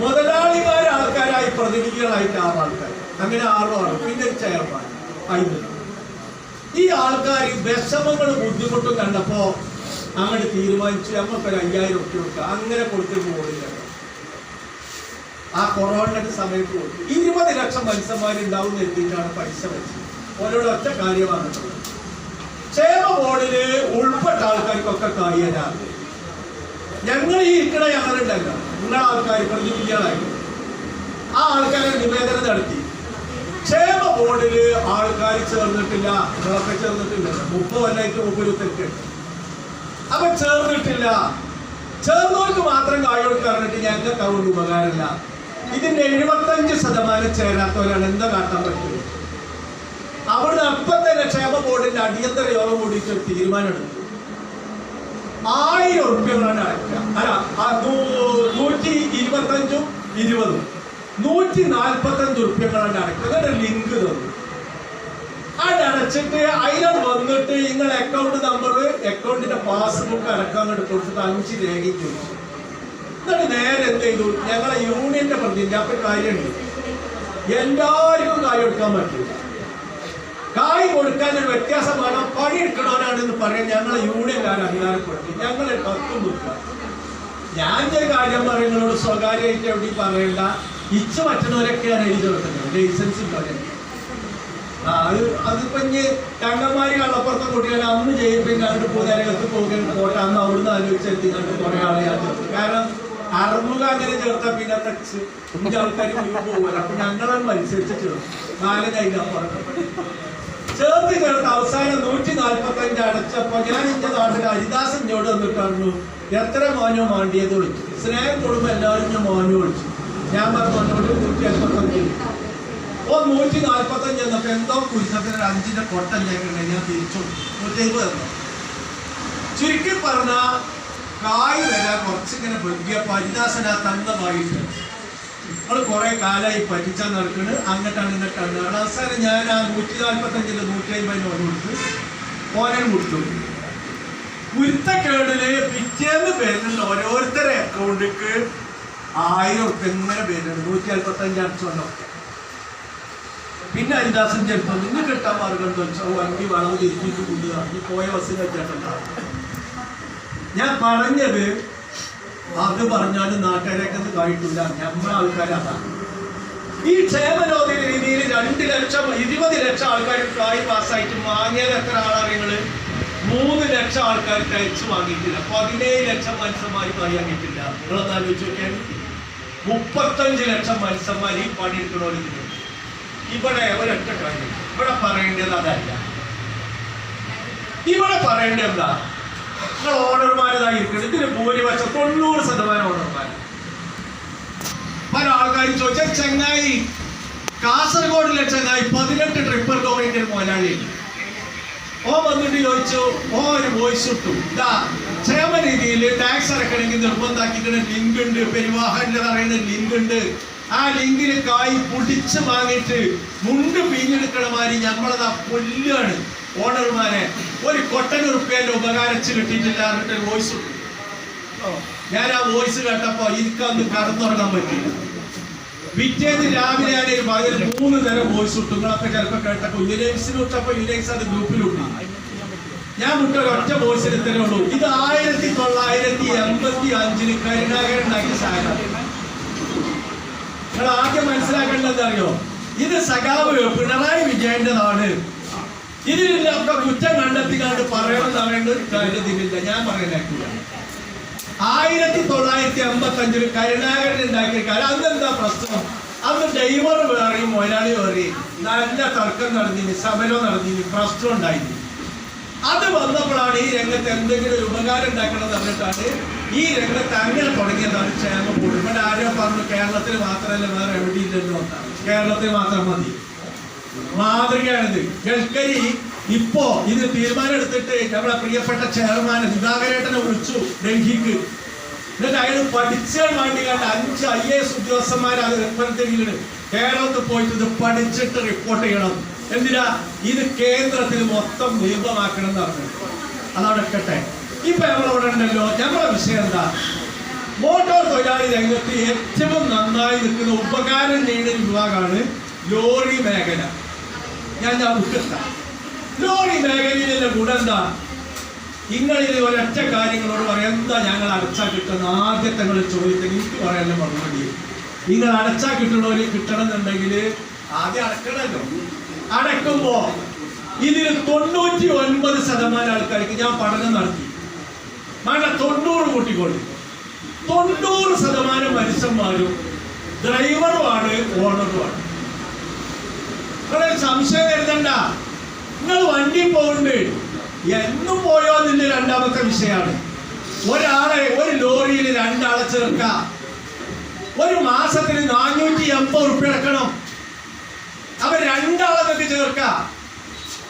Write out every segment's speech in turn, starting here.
മുതലാളിമാർ ആൾക്കാരായി പ്രതിനിധികളായിട്ട് ആറ് ആൾക്കാർ. അങ്ങനെ ആറോ ആൾ പിന്നെ ചെയർമാൻ. അയിന് ഈ ആൾക്കാർ വിഷമങ്ങൾ ബുദ്ധിമുട്ടും കണ്ടപ്പോ അങ്ങനെ തീരുമാനിച്ചു. നമുക്കൊരു അയ്യായിരം റുപ്യ കൊടുക്കുക അങ്ങനെ കൊടുത്തിട്ട് പോകില്ല ആ കൊറോണയുടെ സമയത്ത് ഇരുപത് ലക്ഷം മനുഷ്യന്മാരുണ്ടാവും എന്തിനാണ് പൈസ വെച്ചത്. ഓരോട് ഒറ്റ കാര്യമാണ് ക്ഷേമ ബോർഡിൽ ഉൾപ്പെട്ട ആൾക്കാർക്കൊക്കെ കാര്യരാണ് ഞങ്ങൾ ഈ ഇരിക്കണ ഞങ്ങളുണ്ടല്ലോ നിങ്ങളെ ആൾക്കാർ പ്രതിനിധികളായി ആ ആൾക്കാരെ നിവേദനം നടത്തി. ക്ഷേമ ബോർഡിൽ ആൾക്കാർ ചേർന്നിട്ടില്ല നിങ്ങളൊക്കെ ചേർന്നിട്ടില്ല. മുപ്പത് കൊല്ലായിട്ട് മുപ്പത് തെറ്റുണ്ട് അപ്പൊ ചേർന്നിട്ടില്ല. ചേർന്നവർക്ക് മാത്രം കായ് കൊടുക്കാറിട്ട് ഞങ്ങൾക്ക് അതുകൊണ്ട് ഉപകാരമില്ല. ഇതിന്റെ എഴുപത്തഞ്ച് ശതമാനം ചേരാത്തവരാണ് എന്താ കാട്ടാൻ പറ്റും അവിടുന്ന് അപ്പം തന്നെ ക്ഷേമ ബോർഡിന്റെ അടിയന്തര യോഗം കൂടിയിട്ട് തീരുമാനമെടുക്കും ആയിരം ഉറുപ്പ്യകളാണ് അടയ്ക്കുക. അല്ല ഇരുപത്തഞ്ചും ഇരുപതും. നൂറ്റി നാൽപ്പത്തഞ്ച് ഉറുപ്പ്യകളാണ് അടയ്ക്കുക. എന്നിട്ട് ലിങ്ക് തന്നു. അതടച്ചിട്ട് അടച്ചിട്ട് വന്നിട്ട് നിങ്ങൾ അക്കൗണ്ട് നമ്പർ അക്കൗണ്ടിന്റെ പാസ്ബുക്ക് അടക്കാൻ വേണ്ടി കൊടുത്തിട്ട് അഞ്ച് രേഖയും ചോദിച്ചു എന്നിട്ട് നേരെ എന്ത് ചെയ്തു? ഞങ്ങളെ യൂണിയന്റെ പ്രതിനിധി അപ്പൊ കാര്യമുണ്ട് എല്ലാവർക്കും കാര്യം എടുക്കാൻ പറ്റില്ല കൊടുക്കാൻ ഒരു വ്യത്യാസം വേണം പണി എടുക്കണവനാണെന്ന് പറയാൻ ഞങ്ങളെ യൂണിയൻകാർ അധികാരപ്പെടുത്തി. ഞങ്ങളെ പത്തും കൊടുക്കാം ഞാൻ ചില കാര്യം പറയുന്നതോട് സ്വകാര്യമായിട്ട് എവിടെ പറയില്ല ഇച്ച മറ്റുള്ളവരൊക്കെയാണ് എഴുതി വെക്കുന്നത് ലൈസൻസ് പറയുന്നത് അത് അതിപ്പോ ഇനി കണ്ണന്മാര് കള്ളപ്പുറത്തെ കുട്ടികളെ അന്ന് ജയിപ്പിൻ കണ്ടു പൂജാരികൾക്ക് പോകുകയും പോട്ടെ. അന്ന് അവിടുന്ന് ആലോചിച്ചെത്തി കണ്ട് കുറെ ആളെ കാരണം അറുമുഖ അങ്ങനെ ചേർത്ത പിന്നെ ടച്ച് അഞ്ച് ആൾക്കാർ പോകുമല്ലോ അപ്പൊ ഞങ്ങളാണ് മത്സരിച്ച് ചേർത്ത് അപ്പുറത്ത് ചേർത്ത് ചേർത്ത് അവസാനം നൂറ്റി നാൽപ്പത്തി അഞ്ച് അടച്ചപ്പോ ഞാൻ എന്റെ നാട്ടിൽ ഹരിദാസൻ ഞോട് പറഞ്ഞു എത്ര മോനോ മാണ്ടിയത് വിളിച്ചു. സ്നേഹം കൊടുക്കുമ്പോ എല്ലാവരും ഞാൻ മോനോ വിളിച്ചു. ഞാൻ പറഞ്ഞു എന്നോട് നൂറ്റി അൻപത്തഞ്ച് ഓ നൂറ്റി നാൽപ്പത്തഞ്ച് എന്നപ്പോ എന്തോ കുരിശത്തിന് ഒരു അഞ്ചിന്റെ കൊട്ടം ഞാൻ തിരിച്ചു നൂറ്റി ചുരുക്കി പറഞ്ഞ കായ് വരാൻ കുറച്ചിങ്ങനെ വെക്കിയപ്പോ ഹരിദാസൻ ആ നമ്മൾ കുറെ കാലമായി പറ്റിച്ചാൽ നടക്കുന്നത് അങ്ങോട്ടാണ് ഇങ്ങോട്ടാണ്. അവസാനം ഞാൻ ആ നൂറ്റി നാൽപ്പത്തഞ്ചിൽ നൂറ്റി അമ്പതിന് ഓന് കൊടുത്ത് ഓരോ കൊടുത്തു. കുരുത്തക്കേടിൽ പിറ്റേന്ന് പേരുന്നുണ്ട് ഓരോരുത്തരെ അക്കൗണ്ടിക്ക് ആയിരം ഉറുപ്പ്യ ഇങ്ങനെ പേരുണ്ട് നൂറ്റി നാൽപ്പത്തി അഞ്ച് അടിച്ചോണ്ടൊക്കെ പിന്നെ ഹരിദാസൻ ചെറുപ്പം നിങ്ങൾ കിട്ടാൻ മാർഗം ചോദിച്ചാൽ വണ്ടി വളവ് തിരിച്ചിട്ട് കൊണ്ടുപോകാം ഈ പോയ ബസ്സിൽ വെച്ചിട്ടുണ്ടാവും ഞാൻ പറഞ്ഞത് അത് പറഞ്ഞാലും നാട്ടുകാരൊക്കെ അത് കായിട്ടില്ല നമ്മളെ ആൾക്കാരാണ് ഈ ക്ഷേമലോക രീതിയിൽ രണ്ട് ലക്ഷം ഇരുപത് ലക്ഷം ആൾക്കാർ കായ് പാസ്സായിട്ട് വാങ്ങിയത് എത്ര ആളാണ് മൂന്ന് ലക്ഷം ആൾക്കാർ കഴിച്ചു വാങ്ങിയിട്ടില്ല. പതിനേഴ് ലക്ഷം മനുഷ്യന്മാർ കായ് വാങ്ങിയിട്ടില്ല. നിങ്ങളൊന്ന് നോക്കിയാൽ മുപ്പത്തഞ്ച് ലക്ഷം മനുഷ്യന്മാർ ഈ പണിയെടുക്കണോരില്ല ഇവിടെ ഒരൊറ്റ കാര്യം. ഇവിടെ പറയേണ്ടത് അതല്ല. ഇവിടെ പറയേണ്ടത് എന്താ? നിങ്ങൾ ഓണർമാരതായിരിക്കണം ഇതിന് ഭൂരിപക്ഷം തൊണ്ണൂറ് ശതമാനം ഓണർമാർ. പല ആൾക്കാരും ചോദിച്ചാൽ ചെങ്ങായി കാസർഗോഡിലെ ചെങ്ങായി പതിനെട്ട് ട്രിപ്പർ ഡോമിന്റെ മുതലാളിയുണ്ട് ഓ വന്നിട്ട് ചോദിച്ചു ഓ ഒരു വോയിസ് ഇട്ടു. ക്ഷേമ രീതിയിൽ ടാക്സ് അടക്കണമെങ്കിൽ നിർബന്ധാക്കിയിട്ട് ലിങ്ക് ഉണ്ട് പെരുവാഹനിൽ പറയുന്ന ലിങ്ക് ഉണ്ട് ആ ലിങ്കിന് കായ് പൊടിച്ച് വാങ്ങിയിട്ട് മുണ്ട് പിഞ്ഞെടുക്കണമാതിരി ഞമ്മളത് ആ കൊല്ലാണ് ഓണർമാരെ ഒരു കൊട്ടൻ പേര് ഉപകാരച്ച് കിട്ടിയിട്ടില്ല എന്നിട്ട് വോയിസ് ഞാൻ ആ വോയിസ് കേട്ടപ്പോ എനിക്കന്ന് കടന്നുറങ്ങാൻ പറ്റില്ല പിറ്റേന്ന് രാവിലെ ഞാൻ ഒരു മൂന്ന് തരം വോയിസ് ഇട്ടു. നിങ്ങളൊക്കെ ചിലപ്പോ കേട്ടപ്പോ യുനൈസിന് വിട്ടപ്പോ യുനൈസ് അത് ഗ്രൂപ്പിലുണ്ട് ഞാൻ വിട്ട ഒറ്റ വോയിസിൽ തന്നെ ഉള്ളൂ. ഇത് ആയിരത്തി തൊള്ളായിരത്തി എൺപത്തി അഞ്ചിന് കരുണാകരൻ ഉണ്ടാക്കിയ സാധനം. നിങ്ങൾ ആദ്യം മനസ്സിലാക്കേണ്ടത് അറിയോ ഇത് സഖാവ് പിണറായി വിജയന്റെതാണ് ഇതിലൊക്കെ കുറ്റം കണ്ടെത്തിക്കാണ്ട് പറയണമെന്ന് പറയേണ്ട ഒരു കാര്യത്തിലില്ല ഞാൻ പറയുന്ന ആയിരത്തി തൊള്ളായിരത്തി അമ്പത്തി അഞ്ചിൽ കരുണാകരൻ ഉണ്ടാക്കിയ കാലം അന്നെന്താ പ്രശ്നം? അന്ന് ഡ്രൈവർ വേറെയും മൊയിലാളി വേറെയും നല്ല തർക്കം നടന്നിന് സമരം നടന്നിന് പ്രശ്നം ഉണ്ടായിരുന്നു അത് വന്നപ്പോഴാണ് ഈ രംഗത്ത് എന്തെങ്കിലും ഉപകാരം ഉണ്ടാക്കണം പറഞ്ഞിട്ടാണ് ഈ രംഗത്ത് അങ്ങനെ തുടങ്ങിയതാണ് ക്ഷേമ കൂടും ഇവിടെ ആരോ പറഞ്ഞു കേരളത്തിൽ മാത്രമല്ല വേറെ എവിടെയില്ലല്ലോ കേരളത്തിൽ മാത്രം മതി. മാതൃകയാണിത്. ഗഡ്കരി ഇപ്പോ ഇത് തീരുമാനം എടുത്തിട്ട് നമ്മളെ പ്രിയപ്പെട്ട ചെയർമാൻ സുധാകരേട്ടനെ വിളിച്ചു ഡൽഹിക്ക്. എന്നിട്ട് അയാൾ പഠിച്ചാൽ വേണ്ടി കണ്ട അഞ്ച് ഐ എ എസ് ഉദ്യോഗസ്ഥന്മാർ അത് കേരളത്തിൽ പോയിട്ട് ഇത് പഠിച്ചിട്ട് റിപ്പോർട്ട് ചെയ്യണം. എന്തിനാ? ഇത് കേന്ദ്രത്തിൽ മൊത്തം നിയമമാക്കണം എന്ന് പറഞ്ഞു. അതവിടെ ഇരിക്കട്ടെ ഇപ്പൊ നമ്മളവിടെ ഉണ്ടല്ലോ. നമ്മളെ വിഷയം എന്താ? മോട്ടോർ തൊഴിലാളി രംഗത്ത് ഏറ്റവും നന്നായി നിൽക്കുന്ന ഉപകാരം ചെയ്യുന്ന വിഭാഗമാണ് ലോറി മേഖല. ഞാൻ ലോറി മേഖലയിലെ ഗുണം എന്താ നിങ്ങളിത് ഒരൊറ്റ കാര്യങ്ങളോട് പറയാം. എന്താ ഞങ്ങൾ അടച്ചാൽ കിട്ടുന്ന ആദ്യത്തെ നിങ്ങൾ ചോദ്യത്തിന് എനിക്ക് പറയാനുള്ള മറുപടി? നിങ്ങൾ അടച്ചാൽ കിട്ടണോര് കിട്ടണമെന്നുണ്ടെങ്കിൽ ആദ്യം അടക്കണമല്ലോ അടക്കുമ്പോ ഇതിൽ തൊണ്ണൂറ്റി ഒൻപത് ശതമാനം ആൾക്കാർക്ക് ഞാൻ പഠനം നടത്തി. വേണ്ട തൊണ്ണൂറ് കൂട്ടിക്കൊണ്ട് തൊണ്ണൂറ് ശതമാനം മനുഷ്യന്മാരും ഡ്രൈവറുമാണ് ഓണറുമാണ് നിങ്ങളെ സംശയം കരുതണ്ട. നിങ്ങൾ വണ്ടി പോകുന്നുണ്ട്. എന്നും പോയോ നിന്റെ രണ്ടാമത്തെ വിഷയമാണ്. ഒരാളെ ഒരു ലോറിയിൽ രണ്ടാളെ ചേർക്ക. ഒരു മാസത്തിന് നാനൂറ്റി എൺപത് ഉറുപ്പ്യ അടക്കണം. അപ്പൊ രണ്ടാളെ നിങ്ങൾക്ക് ചേർക്ക.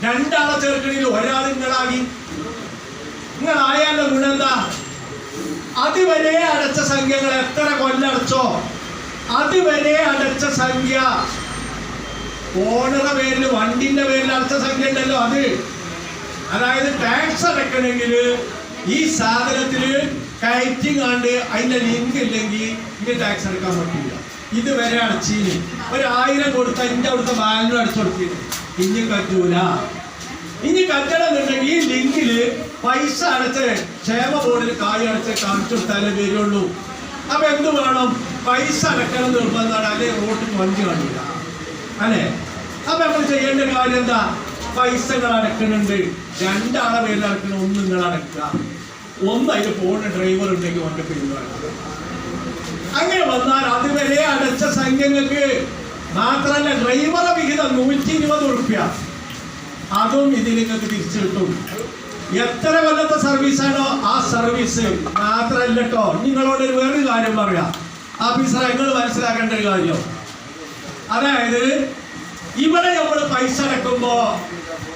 രണ്ടാളെ ചേർക്കണെങ്കിൽ ഒരാൾ നിങ്ങളാകി നിങ്ങളായാലോ ഗുണെന്താ അതുവരെ അടച്ച സംഖ്യകൾ എത്ര കൊല്ലടച്ചോ അതുവരെ അടച്ച സംഖ്യ ഓണറുടെ പേരിൽ വണ്ടിന്റെ പേരിൽ അർത്ഥസംഖ്യ സംഖ്യ ഉണ്ടല്ലോ അത്. അതായത് ടാക്സ് അടക്കണമെങ്കിൽ ഈ സാധനത്തിൽ കയറ്റി കാണ്ട് അതിന്റെ ലിങ്ക് ഇല്ലെങ്കിൽ ഇനി ടാക്സ് അടക്കാൻ പറ്റില്ല ഇത് വരെ അടച്ചീന്. ഒരു ആയിരം കൊടുത്ത ഇന്റെ അവിടുത്തെ ബാലനും അടച്ചു കൊടുത്തില്ല ഇനി കറ്റൂല ഇനി കറ്റണമെന്നുണ്ടെങ്കിൽ ഈ ലിങ്കിൽ പൈസ അടച്ച് ക്ഷേമ ബോർഡിൽ കായ് അടച്ച് കാണിച്ചു കൊടുത്താലേ വരുള്ളൂ. അപ്പൊ എന്ത് വേണം? പൈസ അടക്കണം നിർബന്ധമാണ് അല്ലെ റോട്ടിൽ വണ്ടി കാണില്ല. അല്ലെ? അപ്പൊ നമ്മൾ ചെയ്യേണ്ട കാര്യം എന്താ? പൈസകൾ അടക്കുന്നുണ്ട്. രണ്ടാളെ പേരിൽ അടക്കണം ഒന്ന് നിങ്ങൾ അടക്കുക. ഒന്ന് അതിൽ പോകുന്ന ഡ്രൈവർ ഉണ്ടെങ്കിൽ വണ്ടി പേര് അങ്ങനെ വന്നാൽ അതുവരെ അടച്ച സംഖ്യങ്ങൾക്ക് മാത്രമല്ല ഡ്രൈവറെ വിഹിതം നൂറ്റി ഇരുപത് ഉറുപ്പ്യ. അതും ഇതിൽ നിങ്ങൾക്ക് തിരിച്ചു കിട്ടും. എത്ര കൊല്ലത്തെ സർവീസാണോ ആ സർവീസ് മാത്രമല്ല കേട്ടോ നിങ്ങളോട് ഒരു വേറൊരു കാര്യം പറയാം. ഓഫീസറെ നിങ്ങൾ മനസ്സിലാക്കേണ്ട ഒരു കാര്യം. അതായത് ഇവിടെ നമ്മൾ പൈസ അടക്കുമ്പോ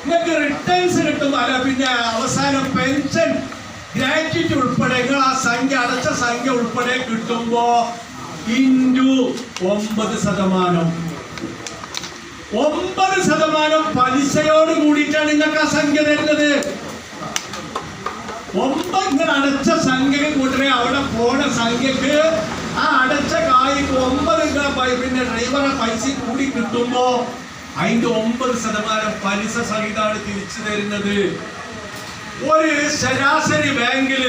നിങ്ങൾക്ക് റിട്ടേൺസ് കിട്ടും അല്ല പിന്നെ അവസാനം പെൻഷൻ ഗ്രാറ്റുവിറ്റി ഉൾപ്പെടെ നിങ്ങൾ ആ സംഖ്യ അടച്ച സംഖ്യ ഉൾപ്പെടെ കിട്ടുമ്പോ ഇന്റു ഒമ്പത് ശതമാനം. ഒമ്പത് ശതമാനം പലിശയോട് കൂടിയിട്ടാണ് നിങ്ങൾക്ക് ആ സംഖ്യ തരുന്നത്. ഒമ്പത് നിങ്ങൾ അടച്ച സംഖ്യ കൂട്ടരെ അവിടെ പോണ സംഖ്യക്ക് ആ അടച്ച കായ്ക്ക് ഒമ്പത് പിന്നെ ഡ്രൈവറെ പൈസ കൂടി കിട്ടുമ്പോ അതിന്റെ ഒമ്പത് ശതമാനം പലിശ സഹിതമാണ് തിരിച്ചു തരുന്നത് ഒരു ശരാശരി ബാങ്കിൽ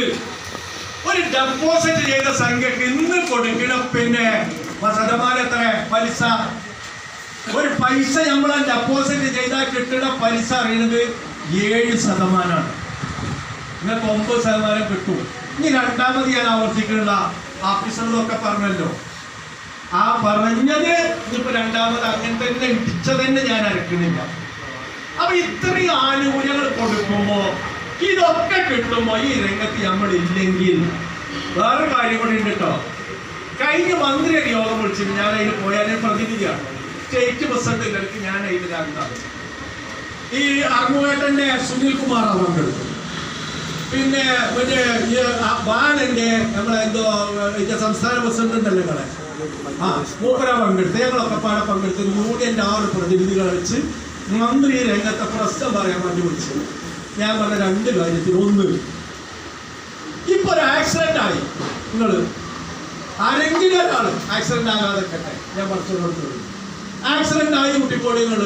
ഒരു ഡെപ്പോസിറ്റ് ചെയ്ത സംഖ്യക്ക് ഇന്ന് കൊടുക്കണം പിന്നെ. ശതമാനം എത്ര? പലിശ. ഒരു പൈസ നമ്മൾ ഡെപ്പോസിറ്റ് ചെയ്താൽ കിട്ടുന്ന പലിശ അറിയുന്നത് ഏഴ് ശതമാനമാണ് നിങ്ങൾക്ക് ഒമ്പത് ശതമാനം കിട്ടും. ഇനി രണ്ടാമത് ഞാൻ ആവർത്തിക്കുന്ന ഓഫീസറിലൊക്കെ പറഞ്ഞല്ലോ. ആ പറഞ്ഞത് ഇനിയിപ്പോ രണ്ടാമത് അങ്ങനെ തന്നെ ഇടിച്ചത് തന്നെ ഞാൻ അരക്കുന്നില്ല അപ്പൊ ഇത്രയും ആനുകൂല്യങ്ങൾ കൊടുക്കുമ്പോ ഇതൊക്കെ കിട്ടുമ്പോ ഈ രംഗത്ത് നമ്മൾ ഇല്ലെങ്കിൽ വേറെ കാര്യം കൂടി ഉണ്ട് കേട്ടോ കഴിഞ്ഞ മന്ത്രിയുടെ യോഗം വിളിച്ചു ഞാൻ അതിൽ പോയാലേ പ്രതിനിധിയാണ് സ്റ്റേറ്റ് പ്രസിഡന്റുകൾക്ക് ഞാൻ അതിലാകുന്നതാണ് ഈ അറുമുവേട്ടന്റെ സുനിൽ കുമാർ പങ്കെടുത്തു പിന്നെ മറ്റേ ബാലന്റെ നമ്മളെന്തോ സംസ്ഥാന പ്രസിഡന്റ് അല്ലേ നിങ്ങളെ ആ മൂപ്പര പങ്കെടുത്ത് ഞങ്ങളൊക്കെ പാടെ പങ്കെടുത്ത് യൂണിയന്റെ ആറ് പ്രതിനിധികളെ വെച്ച് മന്ത്രി രംഗത്തെ പ്രശ്നം പറയാൻ വേണ്ടി വിളിച്ചു. ഞാൻ പറഞ്ഞ രണ്ട് കാര്യത്തിൽ ഒന്ന് ഇപ്പൊ ഒരു ആക്സിഡന്റ് ആയി. നിങ്ങൾ ആരെങ്കിലും ഒരാൾ ആക്സിഡന്റ് ആകാതെ കട്ടെ ഞാൻ പറഞ്ഞു ആക്സിഡന്റ് ആയി കുട്ടിക്കോളി നിങ്ങൾ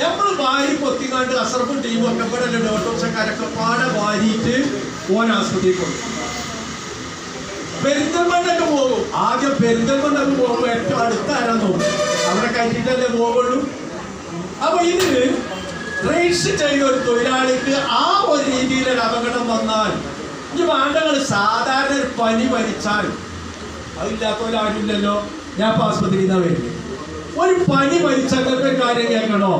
നമ്മൾ വാരി പൊത്തിക്കാണ്ട് അസർപ്പും ടീമും ഒക്കെ ഇവിടെ ഓട്ടോറിക്ഷക്കാരൊക്കെ പാടെ വാരിയിട്ട് ഓൻ ആസ്പത്രിയിൽ കൊടുക്കും പെരിന്തൽമണ്ണൊക്കെ പോകും. ആദ്യം പെരിന്തൽമണ്ണൊക്കെ പോകുമ്പോ ഏറ്റവും അടുത്തായിരുന്നു അവിടെ കയറ്റിട്ടല്ലേ പോകുള്ളൂ അപ്പൊ ഇതിന് രജിസ്റ്റർ ചെയ്ത ഒരു തൊഴിലാളിക്ക് ആ ഒരു രീതിയിലൊരു അപകടം വന്നാൽ ഇനി വേണ്ടങ്ങൾ സാധാരണ ഒരു പനി മരിച്ചാൽ അതില്ലാത്തവരാരില്ലല്ലോ ഞാൻ ആസ്പത്രിയിൽ നിന്നാ വരുന്നത്. ഒരു പനി നിങ്ങൾക്ക് കാര്യം കേൾക്കണോ?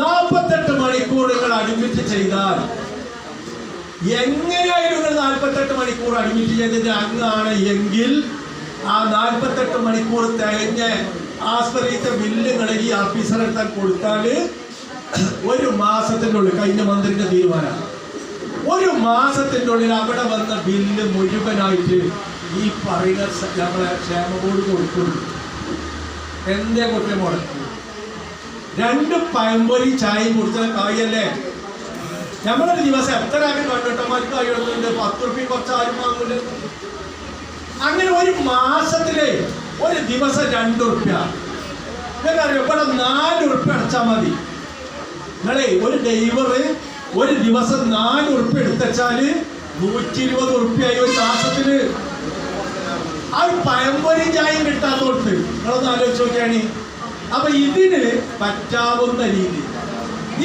നാൽപ്പത്തെട്ട് മണിക്കൂർ നിങ്ങൾ അഡ്മിറ്റ് ചെയ്താൽ എങ്ങനെയായാലും നിങ്ങൾ നാൽപ്പത്തെട്ട് മണിക്കൂർ അഡ്മിറ്റ് ചെയ്തതിന് അങ്ങാണ് എങ്കിൽ ആ നാൽപ്പത്തെട്ട് മണിക്കൂർ തികഞ്ഞ് ആസ്പത്രിയിലത്തെ ബില്ലുകൾ ഈ ഓഫീസറെ കൊടുത്താൽ ഒരു മാസത്തിന്റെ ഉള്ളിൽ കഴിഞ്ഞ മന്ത്രിന്റെ തീരുമാനം ഒരു മാസത്തിന്റെ ഉള്ളിൽ അവിടെ വന്ന ബില്ല് മുഴുവനായിട്ട് ഈ പറയുന്ന നമ്മളെ ക്ഷേമ ബോർഡ് കൊടുക്കും എന്തേ കുട്ടിയെ മുടക്കി രണ്ട് പഴംപൊരി ചായയും കൊടുത്താൽ കായല്ലേ? നമ്മളൊരു ദിവസം എത്ര കണ്ടിട്ടന്മാർക്ക് കായുണ്ട് പത്ത് റുപ്യ കുറച്ച് ആരും വാങ്ങില്ല അങ്ങനെ ഒരു മാസത്തിലെ ഒരു ദിവസം രണ്ട് റുപ്യ നിങ്ങൾക്കറിയോ? ഇവിടെ നാല് ഉറുപ്പ്യ അടച്ചാൽ മതി. നിങ്ങളെ ഒരു ഡ്രൈവർ ഒരു ദിവസം നാല് ഉറുപ്പ്യ എടുത്തച്ചാൽ നൂറ്റി ഇരുപത് ഉറുപ്പ്യായി ഒരു മാസത്തിൽ. ആ ഒരു പഴംപൊരി ചായം കിട്ടാത്തോട്ട് നിങ്ങളൊന്ന് ആലോചിച്ച് നോക്കിയാണ്. അപ്പൊ ഇതിന് പറ്റാവുന്ന രീതി.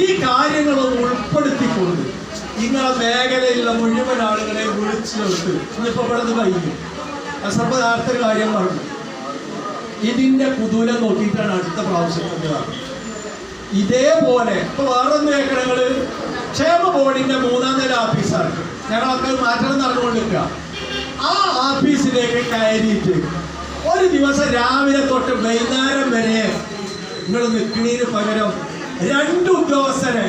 ഈ കാര്യങ്ങളൊന്ന് ഉൾപ്പെടുത്തിക്കൊണ്ട് ഇങ്ങനെ മേഖലയിലുള്ള മുഴുവൻ ആളുകളെ വിളിച്ചു നിർത്ത്. ഇന്നിപ്പോ ഇവിടെ നിന്ന് കഴിഞ്ഞു നേരത്തെ കാര്യം പറഞ്ഞു ഇതിന്റെ കുതൂലം നോക്കിയിട്ടാണ് അടുത്ത പ്രാവശ്യം കണ്ടത്. ഇതേപോലെ ഇപ്പൊ വേറൊന്ന് കേൾക്കണങ്ങൾ. ക്ഷേമ ബോർഡിന്റെ മൂന്നാം നില ഓഫീസാണ്. ഞങ്ങളൊക്കെ മാറ്റണം നടന്നുകൊണ്ടിരിക്കുക. ആ ഓഫീസിലേക്ക് കയറിയിട്ട് ഒരു ദിവസം രാവിലെ തൊട്ട് വൈകുന്നേരം വരെ നിങ്ങൾ നിൽക്കുന്നതിന് പകരം രണ്ട് ഉദ്യോഗസ്ഥരെ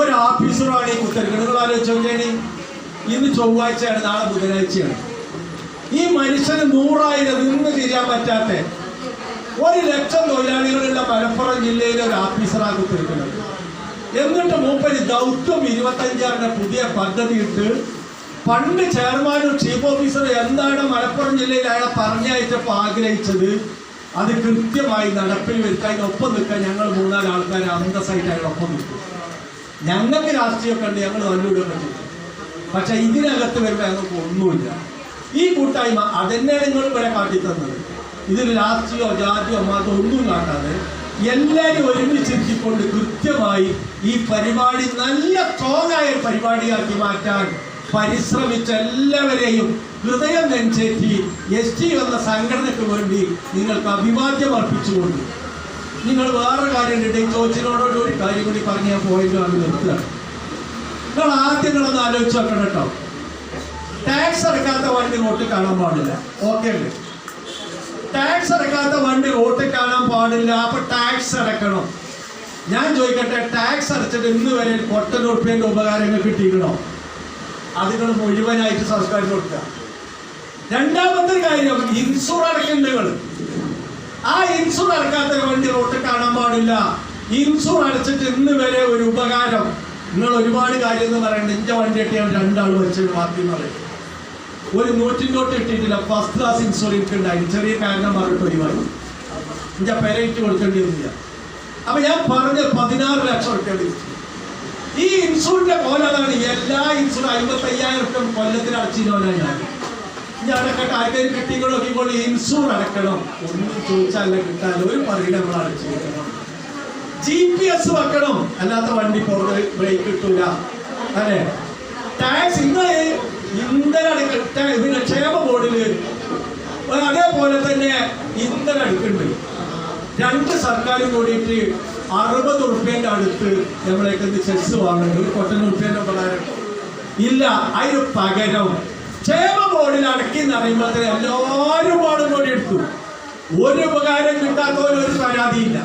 ഒരു ഓഫീസറാണ് ഈ കുത്തരിക്കുന്നത് നിങ്ങൾ ആലോചിച്ച് നോക്കിയാണ് ഇന്ന് ചൊവ്വാഴ്ചയാണ് നാളെ ബുധനാഴ്ചയാണ്. ഈ മനുഷ്യന് നൂറായിരം നിന്ന് തിരിയാൻ പറ്റാത്ത ഒരു ലക്ഷം തൊഴിലാളികളുള്ള മലപ്പുറം ജില്ലയിലെ ഒരു ഓഫീസറാണ് കുത്തിരിക്കുന്നത്. എന്നിട്ട് മൂപ്പര് ദൗത്യം ഇരുപത്തഞ്ചാറിന്റെ പുതിയ പദ്ധതി ഇട്ട് പണ്ട് ചെയർമാനും ചീഫ് ഓഫീസറും എന്താണ് മലപ്പുറം ജില്ലയിൽ അയാളെ പറഞ്ഞയച്ചപ്പോൾ ആഗ്രഹിച്ചത്? അത് കൃത്യമായി നടപ്പിൽ വരുത്താൻ ഒപ്പം നിൽക്കാൻ ഞങ്ങൾ മൂന്നാൽ ആൾക്കാർ അന്തസ്സായിട്ട് ഒപ്പം നിൽക്കും ഞങ്ങൾക്ക് രാഷ്ട്രീയം കണ്ട് ഞങ്ങൾ നല്ലൂടൊക്കെ പറ്റില്ല പക്ഷെ ഇതിനകത്ത് വരുമ്പോൾ ഞങ്ങൾക്ക് ഒന്നുമില്ല. ഈ കൂട്ടായ്മ അതെന്നെ നിങ്ങൾ ഇവിടെ കാട്ടിത്തന്നത് ഇതിൽ രാഷ്ട്രീയോ ജാതിയോ മാത്രം ഒന്നും കാട്ടാതെ എല്ലാവരും ഒരുമിച്ചിരുത്തിക്കൊണ്ട് കൃത്യമായി ഈ പരിപാടി നല്ല സ്ട്രോങ് ആയ പരിപാടിയാക്കി മാറ്റാൻ പരിശ്രമിച്ച എല്ലാവരെയും ഹൃദയം നെഞ്ചേറ്റി എസ് ടി എന്ന സംഘടനയ്ക്ക് വേണ്ടി നിങ്ങൾക്ക് അഭിവാദ്യം അർപ്പിച്ചുകൊണ്ട് നിങ്ങൾ വേറെ കാര്യം ഇടയിൽ ചോദിച്ചതിനോടൊരു ഒരു കാര്യം കൂടി പറഞ്ഞ് പോയിട്ട് ആണ് നിർത്തുകയാണ്. നിങ്ങൾ ആദ്യം നിങ്ങളൊന്ന് ആലോചിച്ച് നോക്കണം കേട്ടോ. ടാക്സ് അടക്കാത്ത വണ്ടി റോട്ടിൽ കാണാൻ പാടില്ല. ഓക്കെ അല്ലേ? ടാക്സ് അടക്കാത്ത വണ്ടി റോട്ട് കാണാൻ പാടില്ല. അപ്പൊ ടാക്സ് അടക്കണം. ഞാൻ ചോദിക്കട്ടെ ടാക്സ് അടച്ചിട്ട് ഇന്ന് വരെ കൊട്ടൻ ഉറുപ്പ്യന്റെ ഉപകാരങ്ങൾ കിട്ടിയിരിക്കണോ അതുങ്ങൾ മുഴുവനായിട്ട് സർക്കാരിന് കൊടുക്കുക. രണ്ടാമത്തെ കാര്യം ഇൻഷുർ അടയ്ക്കേണ്ട ആ ഇൻഷുർ അടക്കാത്ത വണ്ടി റോട്ട് കാണാൻ പാടില്ല. ഇൻഷുർ അടച്ചിട്ട് ഇന്ന് വരെ ഒരു ഉപകാരം. നിങ്ങൾ ഒരുപാട് കാര്യം എന്ന് പറയണ്ട ഇഞ്ച വണ്ടി കിട്ടിയാൽ രണ്ടാൾ വെച്ചിട്ട് മാറ്റി എന്ന് പറയും. ഒരു നൂറ്റിന്റോട്ട് ഇട്ടിട്ടില്ല ഫസ്റ്റ് ക്ലാസ് ഇൻഷുർ എനിക്ക് ഉണ്ടായിരുന്നു ചെറിയ കാരണം പറഞ്ഞിട്ട് ഒഴിവായി. ഇഞ്ച പെരയിട്ട് കൊടുക്കേണ്ടി വന്നില്ല അപ്പൊ ഞാൻ പറഞ്ഞ പതിനാറ് ലക്ഷം റുപ്യ ഈ ഇൻഷുറിന്റെ പോലെ അതാണ് എല്ലാ ഇൻഷൂർ അമ്പത്തി അയ്യായിരം റുപ്യ കൊല്ലത്തിന് അടച്ചിരുന്നവനാണ് ഞാൻ. ഞാൻ കാര്യം കിട്ടിക്കണോ ഇപ്പോൾ ഇൻഷൂർ അടക്കണം ഒന്നും ചോദിച്ചാലല്ല കിട്ടാൻ ഒരു പറയുന്നത് നമ്മൾ അടച്ചിരിക്കണം ജി പി എസ് വെക്കണം. അല്ലാത്ത വണ്ടി പുറത്ത് ബ്രേക്ക് കിട്ടൂല. അല്ലേ? ടാക്സ് ഇന്ന് ഇന്ധന പിന്നെ ക്ഷേമ ബോർഡിൽ അതേപോലെ തന്നെ ഇന്ധനം അടുക്കുന്നുണ്ട് രണ്ട് സർക്കാരും കൂടിയിട്ട് അറുപത് ഉറുപ്പ്യന്റെ അടുത്ത് നമ്മളേക്ക് ചെസ് വാങ്ങുന്നുണ്ട്. ഒരു കൊട്ടൻ ഉറുപ്പ്യന്റെ പ്രകാരം ഇല്ല അതിന് പകരം ക്ഷേമ ബോർഡിൽ അടക്കി എന്നറിയുമ്പോൾ എല്ലാവരും പാടും കൂടി എടുത്തു. ഒരു ഉപകാരം കിട്ടാത്തവരും ഒരു പരാതിയില്ല.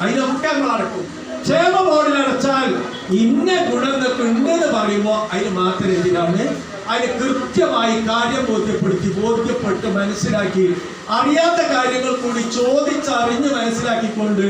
അതിനൊക്കെ നമ്മൾ അടക്കും ക്ഷേമ ബോർഡിൽ അടച്ചാൽ ഇന്ന ഗുണം ഇതൊക്കെ ഉണ്ടെന്ന് പറയുമ്പോൾ അതിന് മാത്രം എന്തിനാണ്? അതിന് കൃത്യമായി കാര്യം ബോധ്യപ്പെടുത്തി ബോധ്യപ്പെട്ട് മനസ്സിലാക്കി അറിയാത്ത കാര്യങ്ങൾ കൂടി ചോദിച്ചറിഞ്ഞ് മനസ്സിലാക്കിക്കൊണ്ട്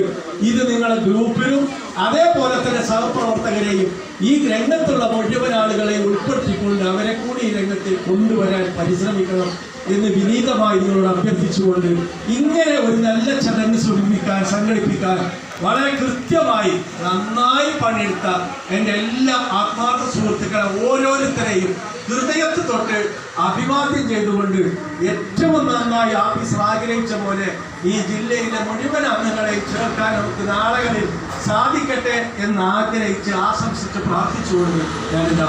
ഇത് നിങ്ങളുടെ ഗ്രൂപ്പിലും അതേപോലെ തന്നെ സഹപ്രവർത്തകരെയും ഈ രംഗത്തുള്ള മുഴുവൻ ആളുകളെയും ഉൾപ്പെടുത്തിക്കൊണ്ട് അവരെ കൂടി ഈ രംഗത്തിൽ കൊണ്ടുവരാൻ പരിശ്രമിക്കണം എന്ന് വിനീതമായി നിങ്ങളോട് അഭ്യർത്ഥിച്ചുകൊണ്ട് ഇങ്ങനെ ഒരു നല്ല ചടങ്ങ് സ്വരൂപിക്കാൻ സംഘടിപ്പിക്കാൻ വളരെ കൃത്യമായി നന്നായി പണിയെടുത്ത എന്റെ എല്ലാ ആത്മാർത്ഥ സുഹൃത്തുക്കളെ ഓരോരുത്തരെയും ഹൃദയത്ത് തൊട്ട് അഭിവാദ്യം ചെയ്തുകൊണ്ട് ഏറ്റവും നന്നായി ആഫീസർ ആഗ്രഹിച്ച പോലെ ഈ ജില്ലയിലെ മുഴുവൻ അംഗങ്ങളെ ചേർക്കാൻ നമുക്ക് നാളകളിൽ സാധിക്കട്ടെ എന്ന് ആഗ്രഹിച്ച് ആശംസിച്ച് പ്രാർത്ഥിച്ചുകൊണ്ട് ഞാനിതാ